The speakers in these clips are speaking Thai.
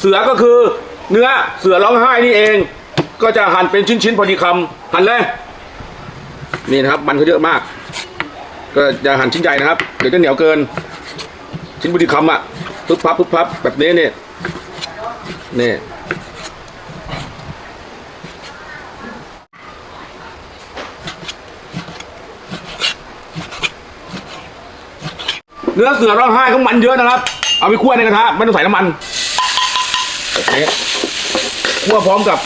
เสือก็คือเนื้อเสือร้องไห้นี่เอง ก็จะหั่นเป็นชิ้นๆพอดีคำหั่นเลยนี่นะครับ มันเขาเยอะมาก ก็จะหั่นชิ้นใหญ่นะครับ เดี๋ยวจะเหนียวเกิน ชิ้นพอดีคำอะปึ๊บพับปึ๊บพับแบบนี้เนี่ยนี่เนื้อเสือร้องไห้เขามันเยอะนะครับ เอาไปคั่วในกระทะไม่ต้องใส่น้ำมัน นี้คั่วพร้อมกับ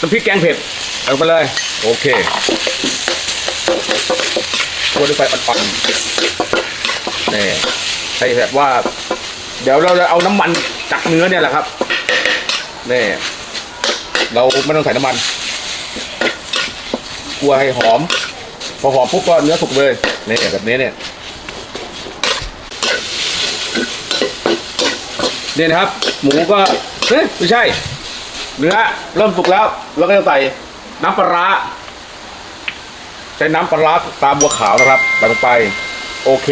น้ำพริกแกงเผ็ดเอาไปเลย โอเคคั่วด้วยไฟอ่อนๆนี่ใส่แบบว่า เดี๋ยวเราจะเอาน้ำมันจากเนื้อเนี่ยแหละครับนี่เราไม่ต้องใส่น้ำมันคั่วให้หอม พอหอมปุ๊บก็เนื้อสุกเลยนี่แบบนี้เนี่ยเนี่ยนะครับ หมูก็ เฮ้ยไม่ใช่ เนื้อเริ่มสุกแล้วเราก็จะใส่น้ำปลาร้าใช้น้ำปลาร้าตาบัวขาวนะครับใส่ลงไป โอเค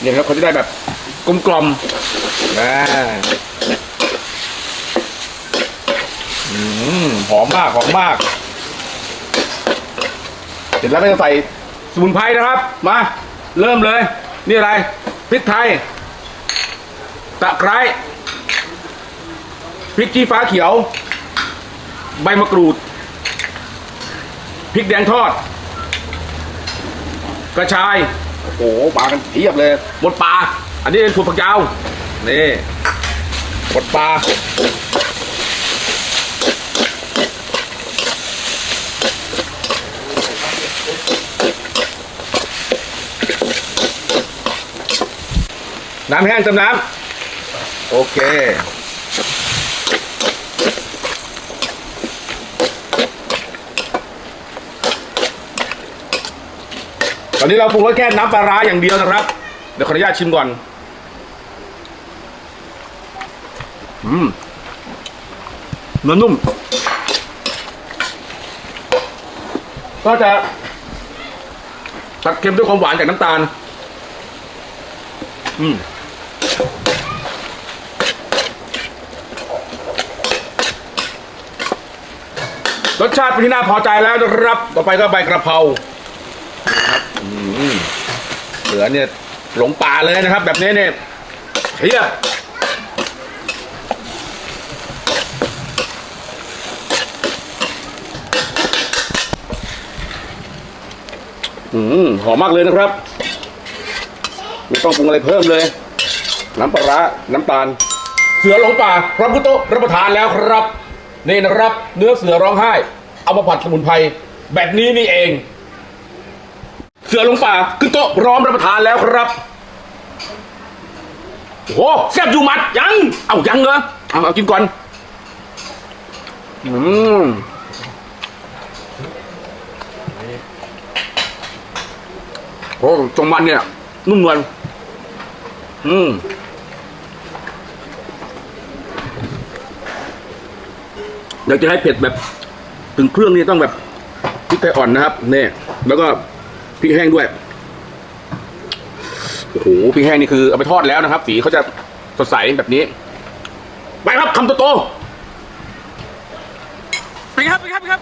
เนี่ยครับเขาจะได้แบบกลมกลมๆนะอหอมมากหอมมาก เสร็จแล้วก็จะใส่สมุนไพรนะครับ มา เริ่มเลย นี่อะไรพริกไทยตะไคร้ ริกชี้ฟ้าเขียว ใบมะกรูด พริกแดงทอด กระชาย โอ้โหปลากันเทียบเลยหมดปลา อันนี้เป็นถั่วฝักยาว นี่หมดปลาน้ำแห้งเติมน้ำโอเค ตอนนี้เราปรุงรสแค่น้ำปลาร้าอย่างเดียวนะครับ เดี๋ยวขออนุญาตชิมก่อน อืมเนื้อนุ่ม ก็จะตัดเค็มด้วยความหวานจากน้ำตาล อืมรสชาติเป็นที่น่าพอใจแล้วนะครับ ต่อไปก็ใบกระเพรา เหลือเนี่ยหลงป่าเลยนะครับ แบบนี้เนี่ยเทียอืมหอมมากเลยนะครับ ไม่ต้องปรุงอะไรเพิ่มเลย น้ำปลาร้าน้ำตาล เสือหลงป่าพระพุทธรับประทานแล้วครับ นี่นะครับ เนื้อเสือร้องไห้ เอามาผัดสมุนไพรแบบนี้นี่เอง เสือลงป่าขึ้นโต๊ะพร้อมรับประทานแล้วครับ โอ้โหแซ่บอยู่หมัดยัง เอายังเหรอเอาเอากินก่อน อืมโอ้จงมันเนี่ย นุ่มนวลอืมอยากจะให้เผ็ดแบบ ถึงเครื่องนี่ต้องแบบพริกไทยอ่อนนะครับเนี่ แล้วก็ พริกแห้งด้วยโอ้โหพริกแห้งนี่คือเอาไปทอดแล้วนะครับ สีเขาจะสดใสแบบนี้ ไปครับคำโตโตไปครับไปครับไปครับ